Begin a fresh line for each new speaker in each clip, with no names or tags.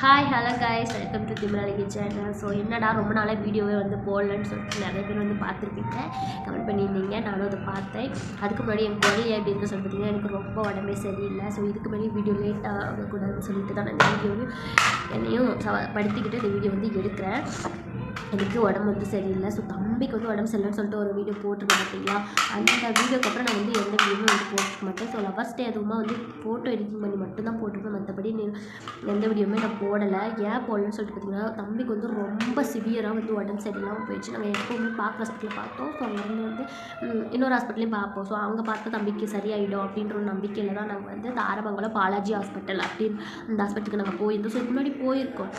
Hi hello guys welcome to திமிராளிகி channel so என்னடா ரொம்ப நாளாக வீடியோவே வந்து போடலன்னு சொல்லிட்டு நிறைய பேர் வந்து பார்த்துருப்பீங்க. கமெண்ட் பண்ணியிருந்தீங்க. நானும் அதை பார்த்தேன். அதுக்கு முன்னாடி என் குரல் எப்படி இருக்கு சொல்லி எனக்கு ரொம்ப உடம்பே சரியில்லை. ஸோ இதுக்கு முன்னாடி வீடியோ லேட் ஆகக்கூடாதுன்னு சொல்லிட்டு தான் நான் இந்த வீடியோவையும் என்னையும் படுத்திக்கிட்டு இந்த வீடியோ வந்து எடுக்கிறேன். எனக்கு உடம்பு வந்து சரியில்லை. ஸோ தம்பிக்கு வந்து உடம்பு சரியில்லைன்னு சொல்லிட்டு ஒரு வீடியோ போட்டிருக்கேன் பார்த்தீங்களா? அந்த வீடியோக்கு அப்புறம் நான் வந்து எந்த வீடியோவும் வந்து போட்டுக்க மட்டும் ஸோ லவர்ஸ் டே அதுவுமா வந்து ஃபோட்டோ எடிட்டிங் பண்ணி மட்டும்தான் போட்டிருப்பேன் மற்றபடி எந்த வீடியோவுமே நான் போடலை. ஏன் போடலன்னு சொல்லிட்டு பார்த்தீங்கன்னா தம்பிக்கு வந்து ரொம்ப சிவியராக வந்து உடம்பு சரியில்லாமல் போயிடுச்சு. நாங்கள் எப்போவுமே பார்க்க ஹாஸ்பிட்டலில் பார்த்தோம். ஸோ அங்கேருந்து வந்து இன்னொரு ஹாஸ்பிட்டலையும் பார்ப்போம். ஸோ அங்கே பார்த்தா தம்பிக்கு சரியாயிடும் அப்படின்ற ஒரு நம்பிக்கையில் தான் நாங்கள் வந்து தாரமங்கலம் பாலாஜி ஹாஸ்பிட்டல் அப்படின்னு அந்த ஹாஸ்பிட்டலுக்கு நாங்கள் போயிருந்தோம். ஸோ இதுக்கு முன்னாடி போயிருக்கோம்.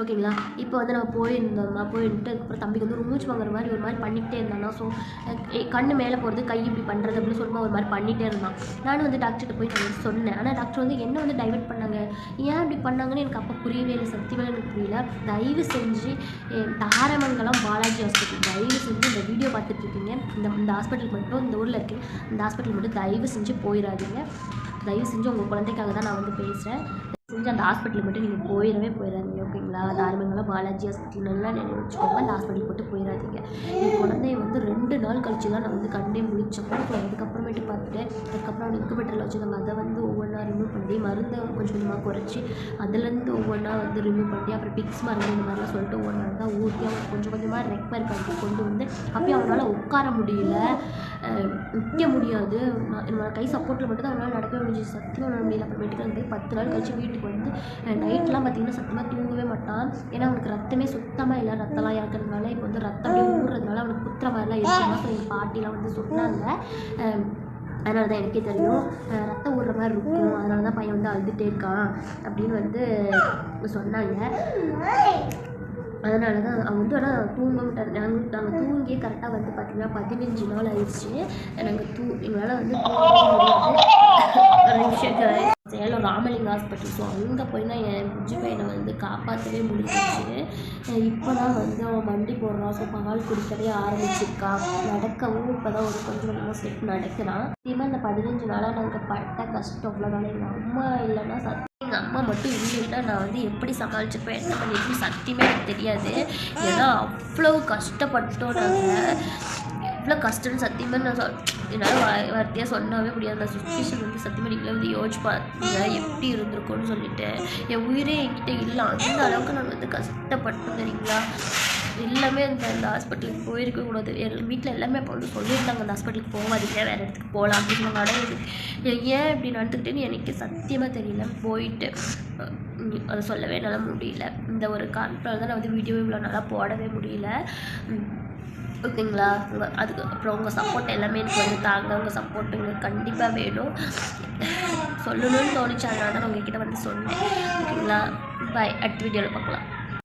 ஓகேங்களா இப்போ வந்து நம்ம போயிருந்தோம்னா போயிட்டு அதுக்கப்புறம் தம்பிக்கு வந்து ஒரு மூச்சு வாங்குற மாதிரி ஒரு மாதிரி பண்ணிக்கிட்டே இருந்தானா. ஸோ கண்ணு மேலே போகிறது கை இப்படி பண்ணுறது அப்படின்னு சொல்லுமா ஒரு மாதிரி பண்ணிகிட்டே இருந்தான். நானும் வந்து டாக்டர்கிட்ட போய் நான் வந்து சொன்னேன். ஆனால் டாக்டர் வந்து என்ன வந்து டைவர்ட் பண்ணாங்க? ஏன் இப்படி பண்ணாங்கன்னு எனக்கு அப்போ புரியவே இல்லை சத்தியமாக எனக்கு புரியல. தயவு செஞ்சு தாரமங்கலம் பாலாஜி ஹாஸ்பிட்டல் தயவு செஞ்சு இந்த வீடியோ பார்த்துட்ருக்கீங்க இந்த இந்த ஹாஸ்பிட்டல் மட்டும் இந்த ஊரில் இருக்குது இந்த ஹாஸ்பிட்டல் மட்டும் தயவு செஞ்சு போயிடாதீங்க. தயவு செஞ்சு உங்கள் குழந்தைக்காக தான் நான் வந்து பேசுகிறேன் செஞ்சு அந்த ஹாஸ்பிட்டலுக்கு மட்டும் நீங்கள் போயிடவே போயிடாதீங்க ஓகேங்களா தாரமங்கலம் பாலாஜி ஹாஸ்பிட்டல் நல்லா நினைவு வச்சுக்கோங்க. அந்த ஹாஸ்பிட்டலுக்கு மட்டும் போயிடாதீங்க. வந்து ரெண்டு நாள் கழிச்சு தான் நான் வந்து கண்டே முடிச்சோம் அப்புறம் அதுக்கப்புறமேட்டு பார்த்துட்டு அதுக்கப்புறம் அவனுக்கு இன்குபேட்டரில் வச்சுருந்தாங்க அதை வந்து ஒவ்வொன்றா ரிமூவ் பண்ணி மருந்தை கொஞ்சம் கொஞ்சமாக குறைச்சி அதுலேருந்து ஒவ்வொன்றா வந்து ரிமூவ் பண்ணி அப்புறம் பிக்ஸ் மருந்து இந்த மாதிரிலாம் சொல்லிட்டு ஒவ்வொன்றா தான் ஊற்றி அவன் கொஞ்சம் கொஞ்சமாக ரெக்வயர் பண்ணி கொண்டு வந்து அப்படியே அவனால் உட்கார முடியல. நிற்க முடியாது. நான் என்னோட கை சப்போர்ட்டில் மட்டும் தான் அவனால் நடக்க முடிஞ்சு சத்தியம் அவனால் முடியல. அப்புறமேட்டுக்கு வந்து பத்து நாள் கழிச்சு வீட்டுக்கு வந்து நைட்லாம் பார்த்தீங்கன்னா சத்தியமாக தூங்கவே மாட்டான். ஏன்னா அவனுக்கு ரத்தமே சுத்தமாக இல்லை. ரத்தம்லாம் இறக்குறதுனால இப்போ வந்து ரத்தம் ஊறுறதுனால அவனுக்கு குத்துற மாதிரிலாம் இருக்குமா. ஸோ எங்கள் பாட்டிலாம் வந்து சொன்னாங்க. அதனால தான் எனக்கே தெரியும். ரத்தம் ஊறுற மாதிரி இருக்கும். அதனால தான் பையன் வந்து அழுதுகிட்டே இருக்கான் அப்படின்னு வந்து சொன்னாங்க. அதனால தான் அவன் வந்து ஆனால் தூங்க நாங்கள் நாங்கள் தூங்கி கரெக்டாக வந்து பார்த்திங்கன்னா பதினஞ்சு நாள் ஆயிடுச்சு. நாங்கள் தூ எங்களால் வந்து தூங்கவே முடியாது ஒரு நிமிஷம் guys. Salem Ramalinga hospital. So அங்கே போய் நான் என் குஞ்சு பையனை வந்து காப்பாற்றவே முடிஞ்சிச்சு இப்போ தான் வந்து அவன் மண்டி போடுறான். ஸோ பால் குடிக்கவே ஆரம்பிச்சிருக்கா. நடக்கவும் இப்போ தான் ஒரு கொஞ்சம் கொஞ்சமாக ஸ்டெப் நடக்கிறான். சத்தியமாக இந்த பதினஞ்சு நாளாக நாங்கள் பட்ட கஷ்டம் அவ்வளோதானே எங்கள் அம்மா இல்லைன்னா சத்தியம் எங்கள் அம்மா மட்டும் இல்லைன்னா நான் வந்து எப்படி சமாளிச்சிருப்பேன் என்ன பண்ணிருப்பேன் சத்தியமே எனக்கு தெரியாது. ஏன்னா அவ்வளோ கஷ்டப்பட்டோம் நாங்கள் எவ்வளோ கஷ்டம்னு சத்தியமாக நான் சொல் என்னால் வார்த்தையாக சொன்னாவே முடியாது. அந்த சுச்சுவேஷன் வந்து சத்தியமாக வந்து யோசிச்சு பார்த்தீங்க எப்படி இருந்திருக்கும்னு சொல்லிட்டு என் உயிரே என்கிட்ட இல்லை. அந்த அளவுக்கு நான் வந்து கஷ்டப்பட்டோம் தெரியுங்களா எல்லாமே அந்த அந்த ஹாஸ்பிட்டலுக்கு போயிருக்க கூடாது. எங்கள் வீட்டில் எல்லாமே அப்போ வந்து சொல்லியிருந்தாங்க. அந்த ஹாஸ்பிட்டலுக்கு போகாதீங்க. வேறு இடத்துக்கு போகலாம் அப்படின்னு சொன்னாங்க ஏன் இப்படி நடந்துக்கிட்டேன்னு எனக்கு சத்தியமாக தெரியல. போயிட்டு அதை சொல்லவே என்னால் முடியல. இந்த ஒரு காரணத்தால் தான் நான் வந்து வீடியோ இவ்வளோ நல்லா போடவே முடியல. ஓகேங்களா? உங்கள் அதுக்கு அப்புறம் உங்கள் சப்போர்ட் எல்லாமே எனக்கு வந்து தாங்க. உங்கள் சப்போர்ட் உங்களுக்கு கண்டிப்பாக வேணும். சொல்லணும்னு தோணுச்சு அதனால தான் நான் உங்ககிட்ட வந்து சொன்னேன். ஓகேங்களா? பாய் அடுத்த வீடியோவில் பார்க்கலாம்.